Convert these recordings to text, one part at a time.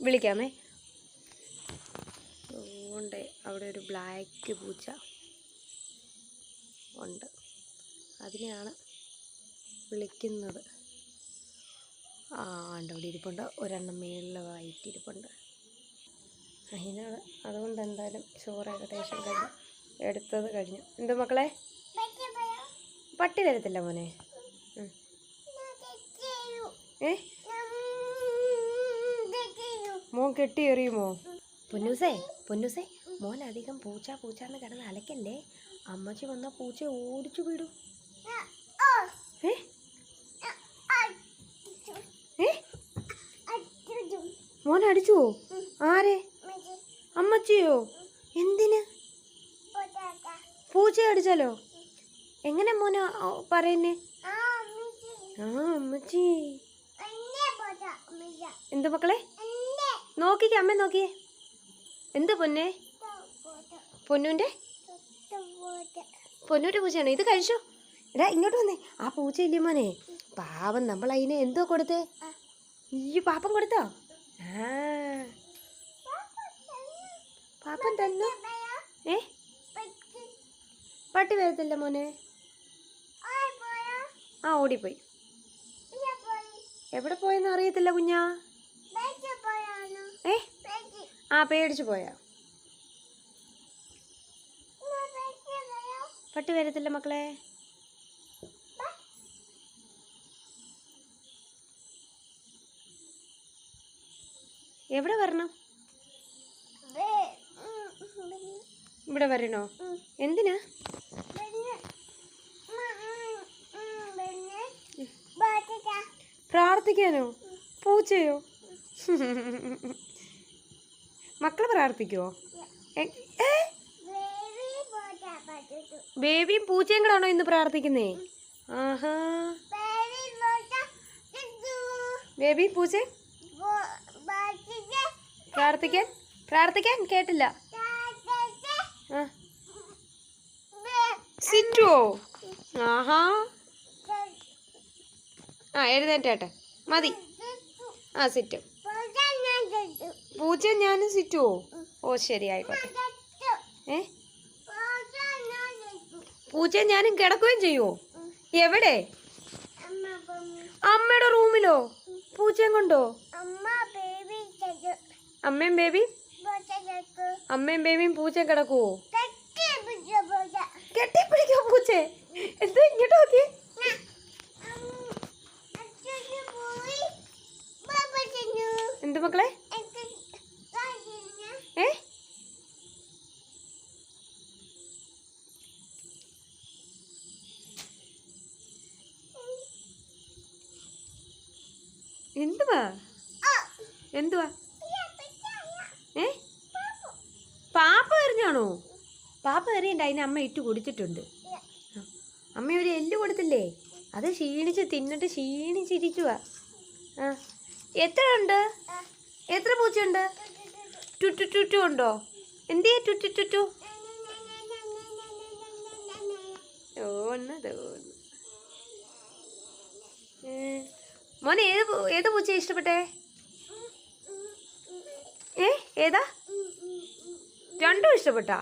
വിളിക്കാമേ. ഉണ്ട് അവിടെ ഒരു ബ്ലാക്ക് പൂച്ച ഉണ്ട്. അതിനെയാണ് വിളിക്കുന്നത്. ആ ഉണ്ട്. അവിടെ ഇരിപ്പുണ്ട്. ഒരെണ്ണം വൈറ്റ് ഇരിപ്പുണ്ട്. അതിനാണ് അതുകൊണ്ട് എന്തായാലും ചോറ് ഏകദേശം കഴിഞ്ഞു. എടുത്തത് കഴിഞ്ഞു. എന്ത് മക്കളെ? പട്ടി തരത്തില്ല മോനെ. ഏ? മോൻ കെട്ടി എറിയുമോ പൊന്നൂസേ പൊന്നൂസേ മോൻ അധികം പൂച്ച പൂച്ച എന്ന് കിടന്ന് അലക്കല്ലേ? അമ്മച്ചി വന്ന പൂച്ച ഓടിച്ചു വിടും. മോൻ അടിച്ചുവോ? ആരെ? അമ്മച്ചിയോ? എന്തിന്? പൂച്ച അടിച്ചാലോ? എങ്ങനെ മോന പറയുന്നേ? ആ അമ്മച്ചി. എന്ത് മക്കളെ? നോക്കിക്കേ അമ്മ നോക്കിയേ. എന്ത് പൊന്നെ? പൊന്നുവിന്റെ പൊന്നൂന്റെ പൂച്ചയാണോ? ഇത് കഴിച്ചോ. എടാ ഇങ്ങോട്ട് വന്നേ. ആ പൂച്ച ഇല്ലേ മോനെ? പാവം നമ്മൾ അതിനെ എന്തോ കൊടുത്തേ? ഈ പാപ്പം കൊടുത്തോ? ആ. പാപ്പൻ തന്നു? ഏ? പട്ടി വരത്തില്ല മോനെ. ആ ഓടിപ്പോയി. എവിടെ പോയെന്ന് അറിയത്തില്ല കുഞ്ഞാ? ഏ? ആ പേടിച്ചു പോയാ. പട്ടി വരത്തില്ല മക്കളെ. എവിടെ വരണം? ഇവിടെ വരണോ? എന്തിനാ? പ്രാർത്ഥിക്കാനോ? പൂച്ചയോ? മക്കൾ പ്രാർത്ഥിക്കുവോ? ബേബിയും പൂച്ചയും കൂടാണോ ഇന്ന് പ്രാർത്ഥിക്കുന്നേ? ആഹാ. ബേബി പൂച്ച പ്രാർത്ഥിക്കാൻ? പ്രാർത്ഥിക്കാൻ കേട്ടില്ല. സിറ്റുവോ? ആഹാ. ആ എഴുന്നേറ്റേട്ടെ മതി. ആ സിറ്റും. പൂച്ച ഞാനും സിറ്റുവോ? ഓ ശരി ആയിക്കോട്ടെ. ഏ? പൂച്ച ഞാനും കിടക്കുകയും ചെയ്യുവോ? എവിടെ? അമ്മയുടെ റൂമിലോ? പൂച്ചയും കൊണ്ടോ? അമ്മയും ബേബി? അമ്മയും ബേബിയും പൂച്ച കിടക്കുവോ? കെട്ടിപ്പിടിക്കോ പൂച്ച? എന്താ ഇങ്ങോട്ട് നോക്കി എന്ത് മക്കളെ ഏ എന്തുവാ? എന്തുവാ? ഏ? പാപ്പ. എറിഞ്ഞാണോ പാപ്പ എറിയണ്ട അതിന് അമ്മ ഇട്ട് കുടിച്ചിട്ടുണ്ട്. അമ്മ ഒരു എല്ല് കൊടുത്തില്ലേ? അത് ക്ഷീണിച്ച് തിന്നിട്ട് ക്ഷീണിച്ചിരിക്കുക ആ. എത്ര ഉണ്ട്? എത്ര പൂച്ചയുണ്ട്? ടുറ്റു ടുറ്റു ഉണ്ടോ? എന്തേ ടുറ്റു ടുറ്റു തോന്നു തോന്നു ഏ, മോനെ ഏത് ഏത് പൂച്ച ഇഷ്ടപ്പെട്ടേ? ഏ ഏതാ? രണ്ടും ഇഷ്ടപ്പെട്ടാ.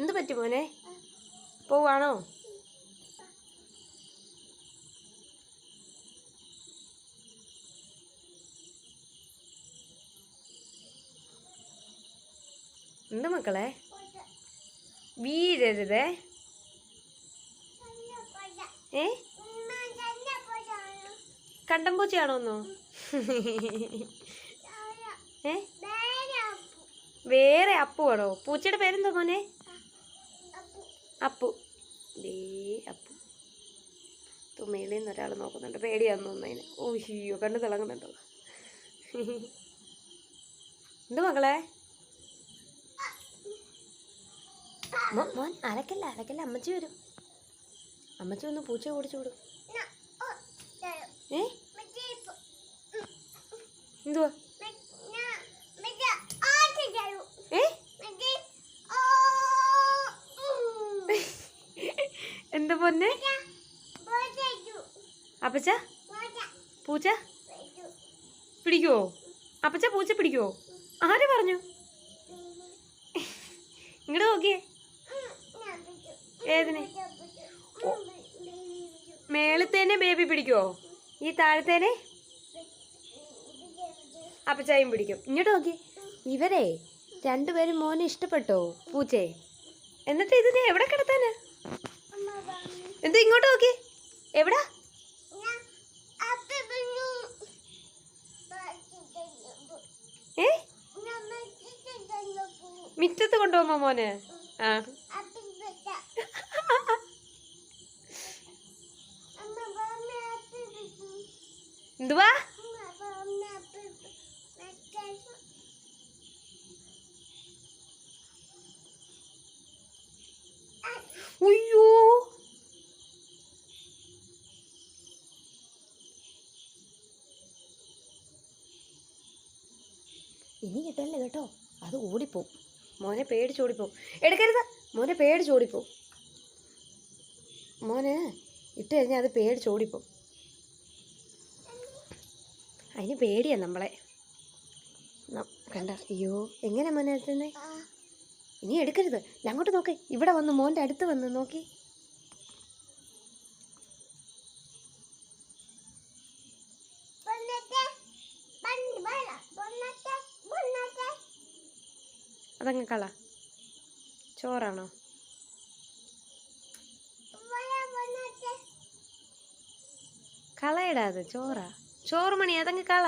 എന്ത് പറ്റി മോനെ? പോവാണോ എന്ത് മക്കളെ. വീഴരുതേ. ഏ? കണ്ടം പൂച്ചയാണോ പൂച്ചയാണോന്നോ ഏ? വേറെ അപ്പു ആണോ പൂച്ചയുടെ പേരെന്താ മോനെ? അപ്പു. ദേ അപ്പു. തുമ്മയിൽ നിന്ന് ഒരാൾ നോക്കുന്നുണ്ട്. പേടിയാന്ന് തോന്നുന്നതിന് ഓ ഹിയോ കണ്ടു തിളങ്ങുന്നുണ്ടോ? എന്ത് മകളെ മോൻ അലക്കല്ല അലക്കല്ല. അമ്മച്ചി വരും. അമ്മച്ചി ഒന്ന് പൂച്ച ഓടിച്ചു വിടും. ഏ? എന്തുവാ? എന്താ പൊന്നെ? അപ്പച്ച? പൂച്ച. പിടിക്കുവോ? അപ്പച്ച പൂച്ച പിടിക്കുവോ? ആര് പറഞ്ഞു? ഇങ്ങോട്ട് നോക്കിയേ. ഏതിനെ? മേളത്തേനെ ബേബി പിടിക്കുവോ? ഈ താഴത്തേനെ? അപ്പച്ചായും പിടിക്കും. ഇങ്ങോട്ട് നോക്കി. ഇവരെ രണ്ടുപേരും മോനെ ഇഷ്ടപ്പെട്ടോ? പൂച്ചേ. എന്നിട്ട് ഇതിനെ എവിടെ കിടത്താന്? എന്ത് ഇങ്ങോട്ട് നോക്കി. എവിടാ? ഏ? മിറ്റത്ത് കൊണ്ടുപോകുമ്പോ മോനെ? ആ. എന്തുവാ? ഇനി കിട്ടല്ലേ കേട്ടോ? അത് ഓടിപ്പോവും. മോനെ പേടിച്ച് പേടിച്ചോടിപ്പോവും. എടുക്കരുത്. മോനെ പേടിച്ച് പേടിച്ചോടിപ്പോവും. മോനെ ഇട്ട് കഴിഞ്ഞാൽ അത് പേടിച്ച് പേടിച്ചോടിപ്പോവും. അതിന് പേടിയാ നമ്മളെ. കണ്ട അയ്യോ എങ്ങനെ മോനെ എടുത്തുന്നേ? ഇനി എടുക്കരുത്. അങ്ങോട്ട് നോക്ക്. ഇവിടെ വന്ന് മോന്റെ അടുത്ത് വന്ന് നോക്കി. അതങ്ങ് കള. ചോറാണോ? കളയടാ അത് ചോറാ. ചോറ് മണി അതങ്ങ് കള.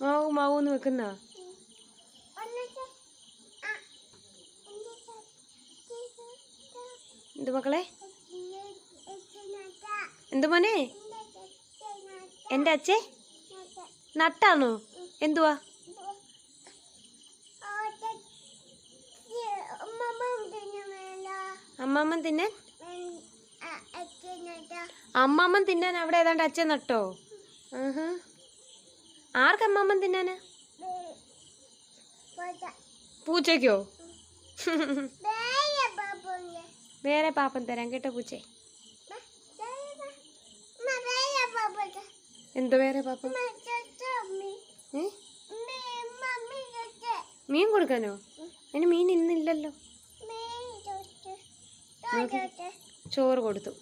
മാവു മാവൂന്ന് വെക്കുന്ന. എന്ത് മക്കളെ? എന്ത് മോനെ? എന്റെ അച്ഛേ നട്ടാണോ എന്തുവാ? അമ്മമ്മൻ തിന്നാൻ? അമ്മമ്മൻ തിന്നാൻ അവിടെ ഏതാണ്ട് അച്ഛൻ നട്ടോ? ആർക്ക് അമ്മമ്മൻ തിന്നാന്? പൂച്ചയ്ക്കോ? വേറെ പാപ്പം തരാം കേട്ടോ പൂച്ചേ. എന്തോ വേറെ പാപ്പം മീൻ കൊടുക്കാനോ? അതിന് മീൻ ഇന്നില്ലല്ലോ. ചോറ് കൊടുത്തു.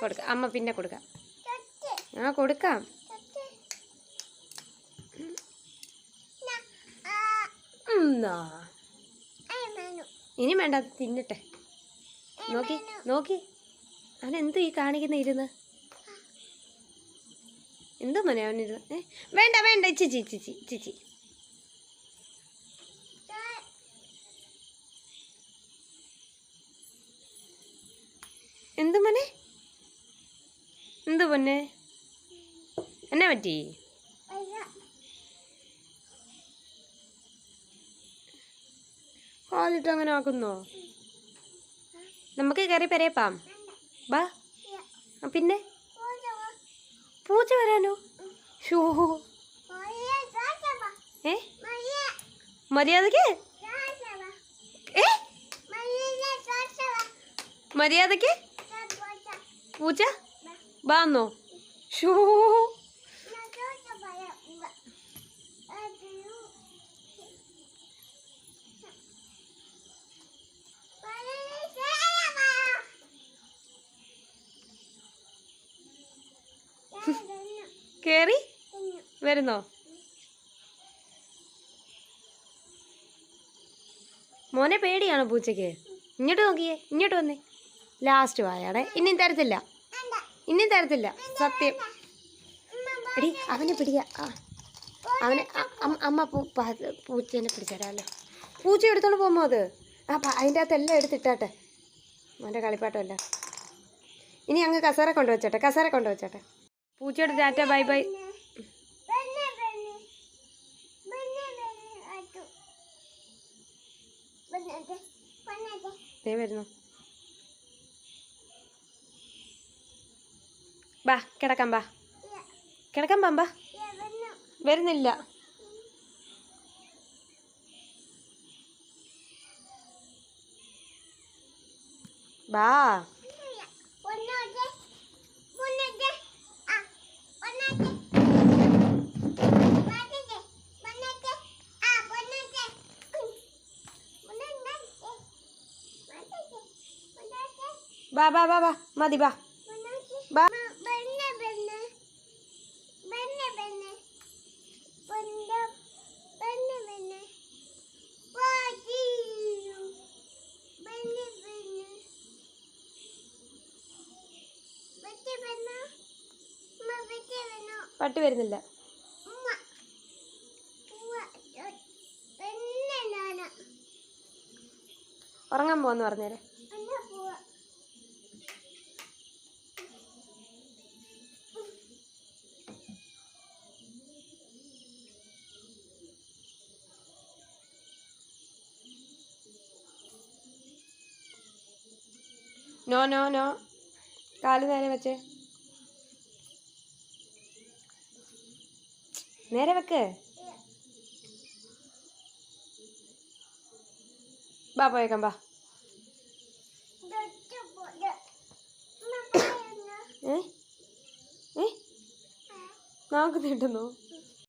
കൊടുക്ക. അമ്മ പിന്നെ കൊടുക്കാം. ആ കൊടുക്കാം. ഇനി വേണ്ട അത് തിന്നട്ടെ. നോക്കി നോക്കി. അവൻ എന്തു ഈ കാണിക്കുന്ന ഇരുന്ന്? എന്തോ മോനെ അവനിരുന്ന്. ഏ വേണ്ട വേണ്ട. ചിച്ചി ചിച്ചി ചിച്ചി എന്ത് മോനെ? എന്ത് പൊന്നെ? എന്നാ പറ്റി? ആദ്യത്തെ അങ്ങനെ ആക്കുന്നോ? നമുക്ക് കയറി പെരയപ്പാം. ബാ പിന്നെ? പൂച്ച വരാനോ? ഷോ. ഏ? മര്യാദയ്ക്ക് മര്യാദയ്ക്ക് പൂച്ച വന്നോ. ഷൂ. കേറി? വരുന്നോ? മോനെ പേടിയാണോ പൂച്ചയ്ക്ക്? ഇങ്ങോട്ട് നോക്കിയേ ഇങ്ങോട്ട് വന്നേ. ലാസ്റ്റ് വായാടെ ഇനിയും തരത്തില്ല. ഇനിയും തരത്തില്ല. സത്യം. എടി അവനെ പിടിക്ക. ആ. അവനെ അമ്മ- പൂച്ചേനെ പിടിച്ചേരാല്ലോ പൂച്ച എടുത്തോണ്ട് പോകുമ്പോൾ അത്. ആ അതിന്റെ അകത്ത് എല്ലാം എടുത്തിട്ടാട്ടെ. മോന്റെ കളിപ്പാട്ടമല്ല. ഇനി അങ്ങ് കസേര കൊണ്ടുവച്ചോട്ടെ കസേര കൊണ്ടുവച്ചോട്ടെ. പൂച്ചയുടെ ടാറ്റ ബൈ ബൈ. ദേ വരുന്നു. ബാ കിടക്കാൻ ബാ. കിടക്കാൻ പാമ്പാ വരുന്നില്ല. ബാ. ബാ ബാ ബാ ബാ. മതി ബാ. ബാ. പട്ടി വരുന്നില്ല. ഉറങ്ങാൻ പോവാന്ന് പറഞ്ഞേരെ. നോ നോ നോ കാൽ നേരെ വെച്ചേ. നേരെ വെക്ക്. ബാ പോയേക്കാം ബാ. ഏ? ഏ? നാക്ക് നീട്ടുന്നു.